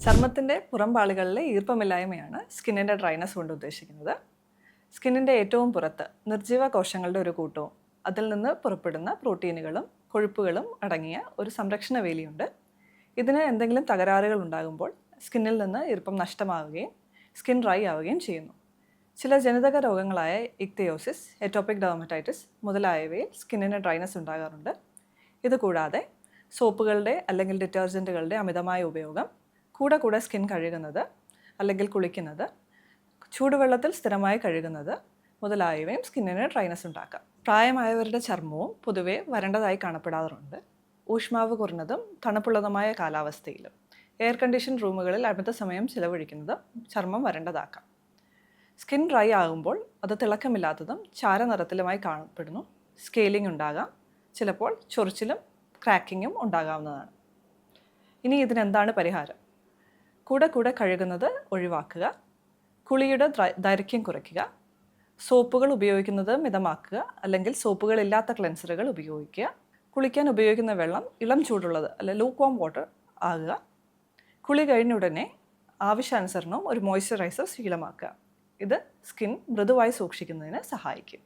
ചർമ്മത്തിന്റെ പുറംപാളികളിലെ ഈർപ്പമില്ലായ്മയാണ് സ്കിന്നിന്റെ ഡ്രൈനസ് കൊണ്ട് ഉദ്ദേശിക്കുന്നത്. സ്കിന്നിന്റെ ഏറ്റവും പുറത്ത് നിർജീവ കോശങ്ങളുടെ ഒരു കൂട്ടവും അതിൽ നിന്ന് പുറപ്പെടുന്ന പ്രോട്ടീനുകളും കൊഴുപ്പുകളും അടങ്ങിയ ഒരു സംരക്ഷണ വേലിയുണ്ട്. ഇതിന് എന്തെങ്കിലും തകരാറുകൾ ഉണ്ടാകുമ്പോൾ സ്കിന്നിൽ നിന്ന് ഈർപ്പം നഷ്ടമാവുകയും സ്കിൻ ഡ്രൈ ആവുകയും ചെയ്യുന്നു. ചില ജനിതക രോഗങ്ങളായ ഇക്തിയോസിസ് എറ്റോപിക് ഡെർമറ്റൈറ്റിസ് മുതലായവയിൽ സ്കിന്നിന് ഡ്രൈനസ് ഉണ്ടാകാറുണ്ട്. ഇതുകൂടാതെ സോപ്പുകളുടെ അല്ലെങ്കിൽ ഡിറ്റർജന്റുകളുടെ അമിതമായ ഉപയോഗം കൂടെ കൂടെ സ്കിൻ കഴുകുന്നത് അല്ലെങ്കിൽ കുളിക്കുന്നത് ചൂടുവെള്ളത്തിൽ സ്ഥിരമായി കഴുകുന്നത് മുതലായവയും സ്കിന്നിന് ഡ്രൈനസ് ഉണ്ടാക്കാം. പ്രായമായവരുടെ ചർമ്മവും പൊതുവെ വരണ്ടതായി കാണപ്പെടാറുണ്ട്. ഊഷ്മാവ് കുറഞ്ഞതും തണുപ്പുള്ളതുമായ കാലാവസ്ഥയിലും എയർ കണ്ടീഷൻ റൂമുകളിൽ അമിത സമയം ചിലവഴിക്കുന്നത് ചർമ്മം വരണ്ടതാക്കാം. സ്കിൻ ഡ്രൈ ആകുമ്പോൾ അത് തിളക്കമില്ലാത്തതും ചാരനിറത്തിലുമായി കാണപ്പെടുന്നു. സ്കെയിലിംഗ് ഉണ്ടാകാം. ചിലപ്പോൾ ചൊറിച്ചിലും ക്രാക്കിങ്ങും ഉണ്ടാകാവുന്നതാണ്. ഇനി ഇതിനെന്താണ് പരിഹാരം? കൂടെ കൂടെ കഴുകുന്നത് ഒഴിവാക്കുക. കുളിയുടെ ദൈർഘ്യം കുറയ്ക്കുക. സോപ്പുകൾ ഉപയോഗിക്കുന്നത് മിതമാക്കുക. അല്ലെങ്കിൽ സോപ്പുകൾ ഇല്ലാത്ത ക്ലെൻസറുകൾ ഉപയോഗിക്കുക. കുളിക്കാൻ ഉപയോഗിക്കുന്ന വെള്ളം ഇളം ചൂടുള്ളത് അല്ലെ ലൂക്ക് വാട്ടർ ആകുക. കുളി കഴിഞ്ഞ ഉടനെ ആവശ്യാനുസരണം ഒരു മോയ്സ്ചറൈസർ ശീലമാക്കുക. ഇത് സ്കിൻ മൃദുവായി സൂക്ഷിക്കുന്നതിന് സഹായിക്കും.